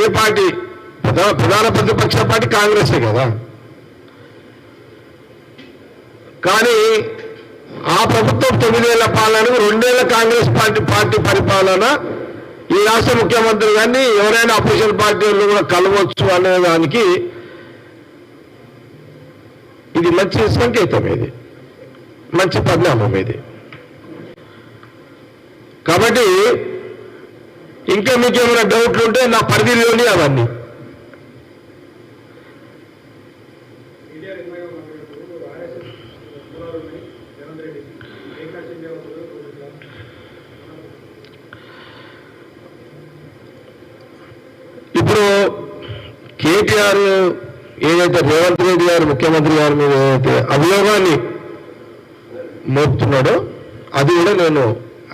ఏ party? ప్రధాన ప్రధాన ప్రతిపక్ష పార్టీ కాంగ్రెసే కదా. కానీ ఆ ప్రభుత్వం తొమ్మిదేళ్ళ పాలన రెండేళ్ళ కాంగ్రెస్ పార్టీ పార్టీ పరిపాలన ఈ రాష్ట్ర ముఖ్యమంత్రి గారిని ఎవరైనా అపోజిషన్ పార్టీలు కూడా కలవచ్చు అనే దానికి ఇది మంచి సంకేతం ఇది. మంచి పరిణామం ఇది. కాబట్టి ఇంకా మీకు ఏమైనా డౌట్లు ఉంటే నా పరిధిలోని అవన్నీ. ఇప్పుడు కేటీఆర్ ఏదైతే రేవంత్ రెడ్డి గారు ముఖ్యమంత్రి గారి మీద ఏదైతే అభియోగాన్ని మోపుతున్నాడో అది కూడా నేను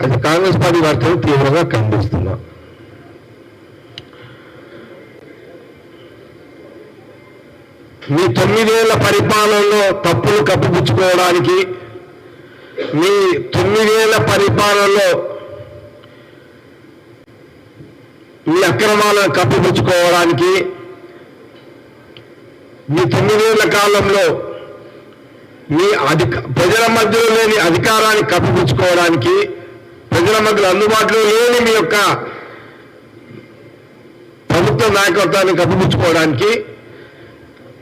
అది కాంగ్రెస్ పార్టీ వార్తలు తీవ్రంగా ఖండిస్తున్నాను మీ తొమ్మిదేళ్ళ పరిపాలనలో తప్పులు కప్పుపుచ్చుకోవడానికి మీ తొమ్మిదేళ్ళ పరిపాలనలో మీ అక్రమాలను కప్పిపుచ్చుకోవడానికి మీ తొమ్మిదేళ్ళ కాలంలో మీ అధిక ప్రజల మధ్యలో లేని అధికారాన్ని కప్పిపుచ్చుకోవడానికి ప్రజల మధ్యలో అందుబాటులో లేని మీ యొక్క ప్రభుత్వ నాయకత్వాన్ని కప్పిపుచ్చుకోవడానికి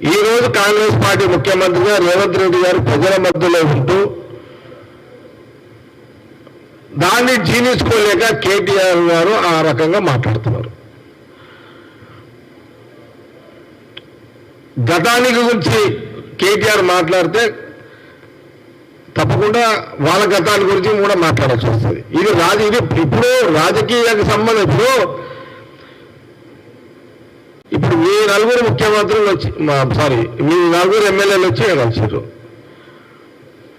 ఈ రోజు కాంగ్రెస్ పార్టీ ముఖ్యమంత్రిగా రేవంత్ రెడ్డి గారు ప్రజల మధ్యలో ఉంటూ దాన్ని జీర్ణించుకోలేక కేటీఆర్ గారు ఆ రకంగా మాట్లాడుతున్నారు. గతానికి గురించి కేటీఆర్ మాట్లాడితే తప్పకుండా వాళ్ళ గతాన్ని గురించి కూడా మాట్లాడాల్సి వస్తుంది. ఇది రాజ ఇది ఇప్పుడు రాజకీయానికి సంబంధించి నలుగురు ముఖ్యమంత్రులు వచ్చి సారీ మీ నలుగురు ఎమ్మెల్యేలు వచ్చి కలిసారు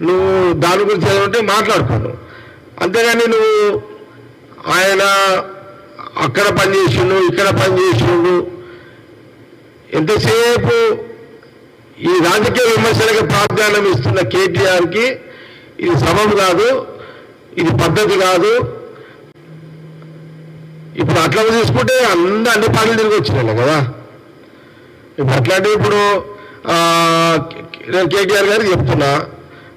నువ్వు దాని గురించి ఏదంటే మాట్లాడుకోను. అంతేగాని నువ్వు ఆయన అక్కడ పని చేసిండు ఇక్కడ పని చేసిండు. ఎంతసేపు ఈ రాజకీయ విమర్శలకు ప్రాధాన్యం ఇస్తున్న కేటీఆర్కి ఇది సమం కాదు ఇది పద్ధతి కాదు. ఇప్పుడు అట్లా తీసుకుంటే అందరూ అన్ని పనులు తిరిగి వచ్చినాయి కదా. ఇప్పుడు అట్లాంటి ఇప్పుడు నేను కేటీఆర్ గారికి చెప్తున్నా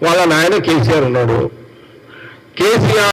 వాళ్ళ నాయన కేసీఆర్ ఉన్నాడు. కేసీఆర్